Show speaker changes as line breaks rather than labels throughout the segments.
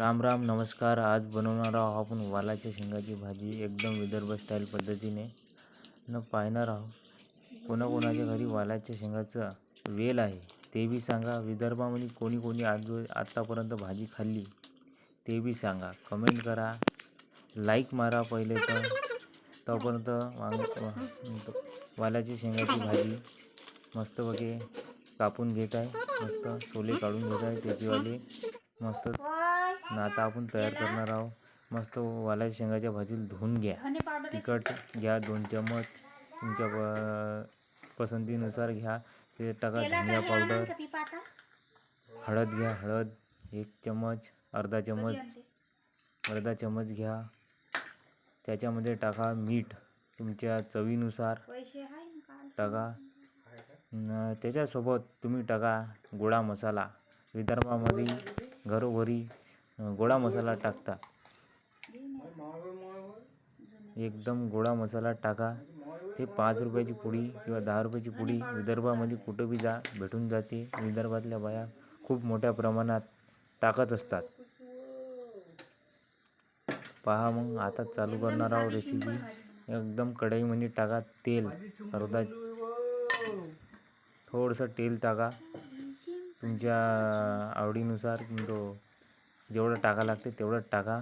राम राम नमस्कार. आज बनवणार आहोत आपण वालाच्या शेंगाची भाजी. एकदम विदर्भ स्टाईल पद्धतीने न पाहणार आहोत. कोणाकोणाच्या घरी वालाच्या शेंगाचं वेल आहे ते बी सांगा. विदर्भामध्ये कोणी कोणी आज आत्तापर्यंत भाजी खाल्ली ते बी सांगा. कमेंट करा. लाईक मारा पहिले तर. तोपर्यंत वांग वालाची शेंगाची भाजी मस्त वगैरे कापून घेत आहे. मस्त सोले काढून घेत आहे. त्याचीवाली मस्त आता आपण तयार करणार आहोत. मस्त वालाच्या शेंगाच्या भाजीला धुवून घ्या. तिखट घ्या दोन चम्मच. तुमच्या प पसंतीनुसार घ्या. ते टाका धनिया पावडर. हळद घ्या हळद. एक चम्मच अर्धा चम्मच. अर्धा चम्मच घ्या. त्याच्यामध्ये टाका मीठ. तुमच्या चवीनुसार टाका. त्याच्यासोबत तुम्ही टाका गोडा मसाला. विदर्भामध्ये घरोघरी गोडा मसाला टाकता. एकदम गोडा मसाला टाका. ते पाच रुपयाची पुडी किंवा दहा रुपयाची पुडी विदर्भामध्ये कुठं बी जा भेटून जाते. विदर्भातल्या बाया खूप मोठ्या प्रमाणात टाकत असतात. पहा मग आता चालू करणार आहोत रेसिपी एकदम कढईमध्ये टाका तेल. अर्धा थोडंसं तेल टाका. तुमच्या आवडीनुसार तो जेवढं टाका लागते तेवढं टाका.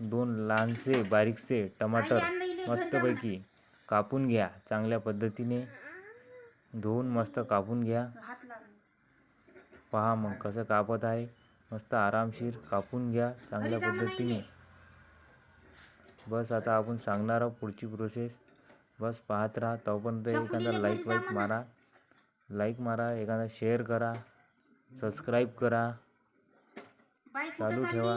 दोन लहानसे बारीकसे टमाटर मस्तपैकी कापून घ्या. चांगल्या पद्धतीने धुवून मस्त कापून घ्या. पहा मग कसं कापत आहे. मस्त आरामशीर कापून घ्या चांगल्या पद्धतीने. बस आता आपण सांगणार आहोत पुढची प्रोसेस बस पाहत राहा. तोपर्यंत एखादा लाईक वाईक मारा. लाईक मारा एखादा शेअर करा. सबस्क्राईब करा. चालू ठेवा.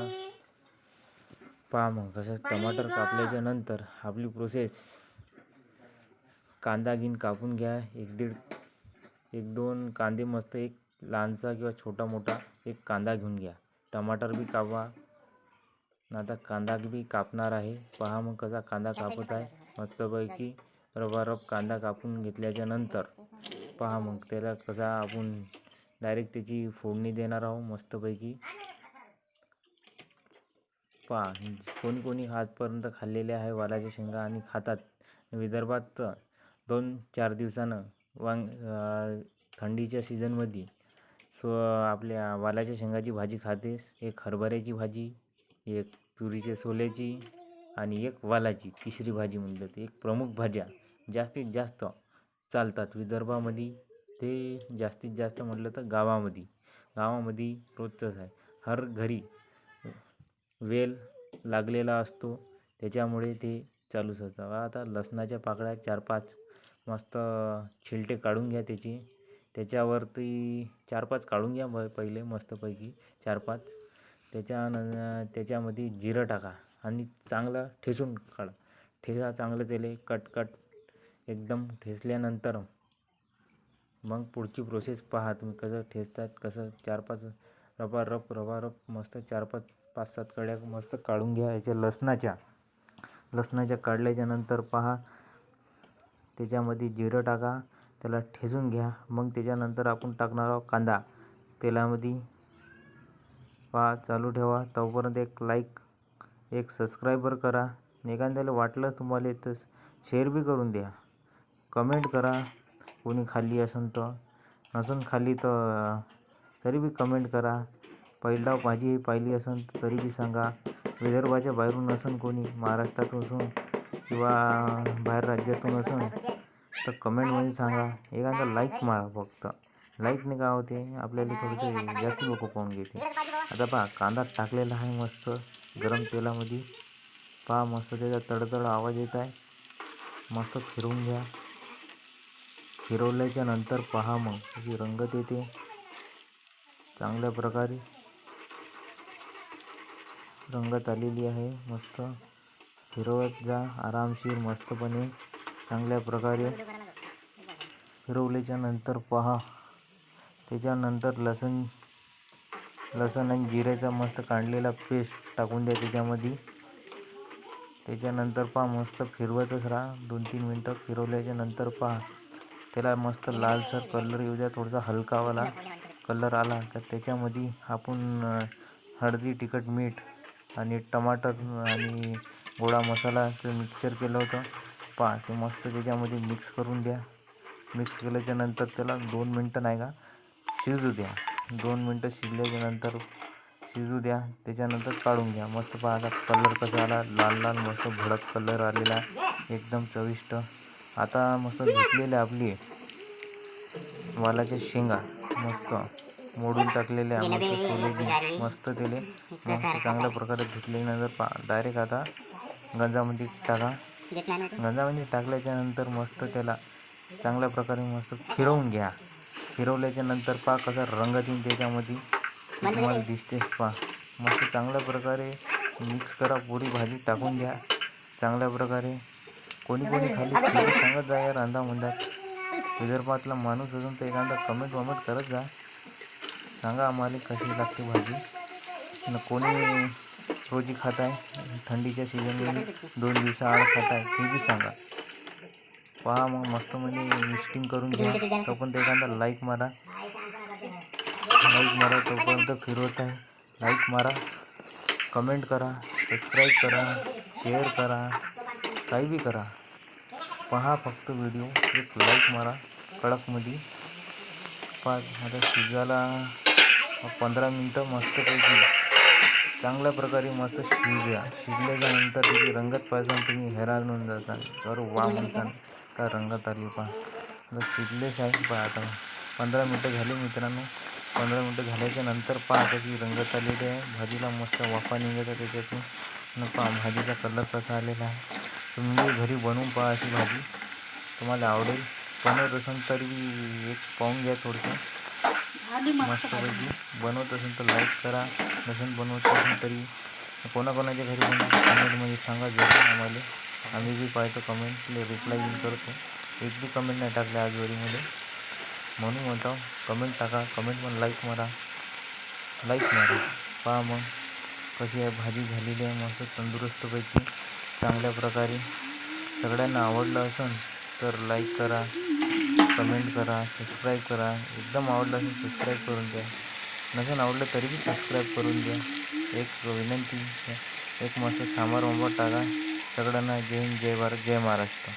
पहा मग कसं टमाटर कापल्याच्या नंतर आपली प्रोसेस कांदा घेऊन कापून घ्या. एक दीड एक दोन कांदे मस्त एक लहानसा किंवा छोटा मोठा एक कांदा घेऊन घ्या. टमाटर बी कापा. न आता कांदा बी कापणार आहे. पहा मग कसा कांदा कापत आहे. मस्तपैकी रबारब कांदा कापून घेतल्याच्या नंतर पहा मग त्याला कसा आपण डायरेक्ट त्याची फोडणी देणार आहोत. मस्तपैकी पहा कोणी कोणी आजपर्यंत खाल्लेले आहे वालाच्या शेंगा आणि खातात. विदर्भात दोन चार दिवसानं वांग थंडीच्या सीझनमध्ये सो आपल्या वालाच्या शेंगाची भाजी खातेस एक हरभऱ्याची भाजी एक तुरीच्या सोल्याची आणि एक वालाची तिसरी भाजी म्हणतात ते एक प्रमुख भाज्या. जास्तीत जास्त चालतात विदर्भामध्ये. ते जास्तीत जास्त म्हटलं तर गावामध्ये. गावामध्ये रोजचंच आहे. हर घरी वेल लागलेला असतो. त्याच्यामुळे ते चालूच असतं. आता लसणाच्या पाकळ्या चार पाच मस्त छिलटे काढून घ्या त्याची. त्याच्यावरती चार पाच काढून घ्या ब पहिले मस्तपैकी चार पाच त्याच्यानं त्याच्यामध्ये जिरं टाका आणि चांगलं ठेसून काढा. ठेसा चांगलं त्याला कट कट एकदम ठेसल्यानंतर मग पुढची प्रोसेस पहा तुम्ही कसं ठेचतात कसं चार पाच रबा रब रबा रब मस्त चार पाच पाच सात कड्या मस्त काढून घ्या याच्या लसणाच्या लसणाच्या काढल्याच्यानंतर पहा त्याच्यामध्ये जिरं टाका त्याला ठेचून घ्या. मग त्याच्यानंतर आपण टाकणार आहोत कांदा. तेलामध्ये पहा चालू ठेवा. तोपर्यंत एक लाईक एक सबस्क्रायबर करा. आणि एखाद्याला वाटलं तुम्हाला तर शेअर बी करून द्या. कमेंट करा. कोणी खाल्ली असेल तर नसून खाल्ली तर तरी बी कमेंट करा. पहिला भाजी पाहिली असन तर तरी बी सांगा. विदर्भाच्या बाहेरून असेल कोणी? महाराष्ट्रातून असून किंवा बाहेर राज्यातून असून? तर कमेंटमध्ये सांगा. एखादा लाईक मारा फक्त. लाईकने काय होते? आपल्याला थोडंसं जास्त लोक पाहून घेते. आता पहा कांदा टाकलेला आहे मस्त. गरम तेलामध्ये. पहा मस्त त्याचा तडतड आवाज येत आहे. मस्त फिरवून घ्या. फिरवल्याच्या नंतर पहा मग. त्याची रंगत येते. चांगल्या प्रकारे. रंगत आलेली आहे मस्त. फिरवत जा आरामशीर मस्तपणे चांगल्या प्रकारे. फिरवल्याच्या नंतर पहा. त्याच्यानंतर लसूण लसूण आणि जिऱ्याचा मस्त काढलेला पेस्ट टाकून द्या त्याच्यामध्ये. त्याच्यानंतर पहा मस्त फिरवतच राहा. दोन तीन मिनटं फिरवल्याच्या नंतर पहा. त्याला मस्त लालसर कलर येऊ द्या थोडासा हलकावाला कलर आला तर त्याच्यामध्ये आपण हळदी तिखट मीठ आणि टमाटर आणि गोडा मसालाचं मिक्सर केलं होतं. पहा ते मस्त त्याच्यामध्ये मिक्स करून द्या. मिक्स केल्याच्यानंतर त्याला दोन मिनटं नाही का शिजू द्या. दोन मिनटं शिजल्याच्या नंतर शिजू द्या. त्याच्यानंतर काढून घ्या. मस्त पहा आता कलर कसा आला. लाल लाल मस्त भडक कलर आलेला एकदम चविष्ट. आता मस्त घेतलेल्या आपली वालाच्या शेंगा. मस्त. मोडून टाकलेल्या मस्त सोलेली मस्त त्याले मस्त चांगल्या प्रकारे धुतल्यानंतर पा डायरेक्ट आता गंजामध्ये टाका. गंजामध्ये टाकल्याच्या नंतर मस्त त्याला चांगल्या प्रकारे मस्त फिरवून घ्या. फिरवल्याच्या नंतर पा कसा रंग येईल त्याच्यामध्ये. तुम्हाला दिसते पा मस्त चांगल्या प्रकारे मिक्स करा. पुरी भाजी टाकून द्या चांगल्या प्रकारे. कोणी कोणी खाली सांगत जा या रांधा म्हणतात विदर्भातला माणूस असून तर एखादा कमेंट वमेंट करत जा. सांगा आम्हाला कशी लागते भाजी. न कोणी रोजी खात आहे थंडीच्या सीझनमध्ये दोन दिवसाआड खात आहे ते बी सांगा. पहा मग मस्त म्हणजे मिस्टिंग करून घ्या. तोपर्यंत एखादा लाईक मारा. लाईक मारा तोपर्यंत फिरवत आहे. लाईक मारा. कमेंट करा सबस्क्राईब करा शेअर करा काही बी करा. पहा फक्त व्हिडिओ एक लाईक मारा. कडकमध्ये. पाच आता शिजायला पंधरा मिनटं मस्तपैकी चांगल्या प्रकारे मस्त शिजूया. शिजल्याच्या नंतर त्याची रंगत पाहिजे तुम्ही हैराण होऊन जाताल तर वा म्हणसान. का रंगत आली पहा आता शिजलेच आहे पहा आता. पंधरा मिनटं झाले मित्रांनो. पंधरा मिनटं झाल्याच्यानंतर पहा त्याची रंगत आलेली आहे. भाजीला मस्त वाफा निघत आहे त्याच्यातून. आणि पहा भाजीचा कलर कसा आलेला आहे. तुम्ही घरी बनवून पहा अशी भाजी. तुम्हाला आवडेल. बनवत असेल तरी एक पाहून घ्या थोडंसं. मस्तपैकी बनवत असेल तर लाईक करा. नसेल बनवत असेल तरी कोणाकोणाच्या घरी बनवतो कमेंटमध्ये सांगा जरूर आम्हाला. आम्ही बी पाहतो कमेंटले रिप्लाय येऊन करतो. एक बी कमेंट नाही टाकले आजवरीमध्ये म्हणून म्हणतो कमेंट टाका. कमेंट पण लाईक मारा. लाईक मारा. पहा मग कशी आहे भाजी झालेली आहे मस्त तंदुरुस्तपैकी चांगल्या प्रकारे. सगळ्यांना आवडलं असेल तर लाईक करा. कमेंट करा सबस्क्राईब करा. एकदम आवडलं असेल सबस्क्राईब करून द्या. नसेल आवडलं तरी बी सबस्क्राईब करून द्या. एक विनंती एक मस्त सांबार उंबर टाका. सगळ्यांना जय हिंद जय भारत जय महाराष्ट्र.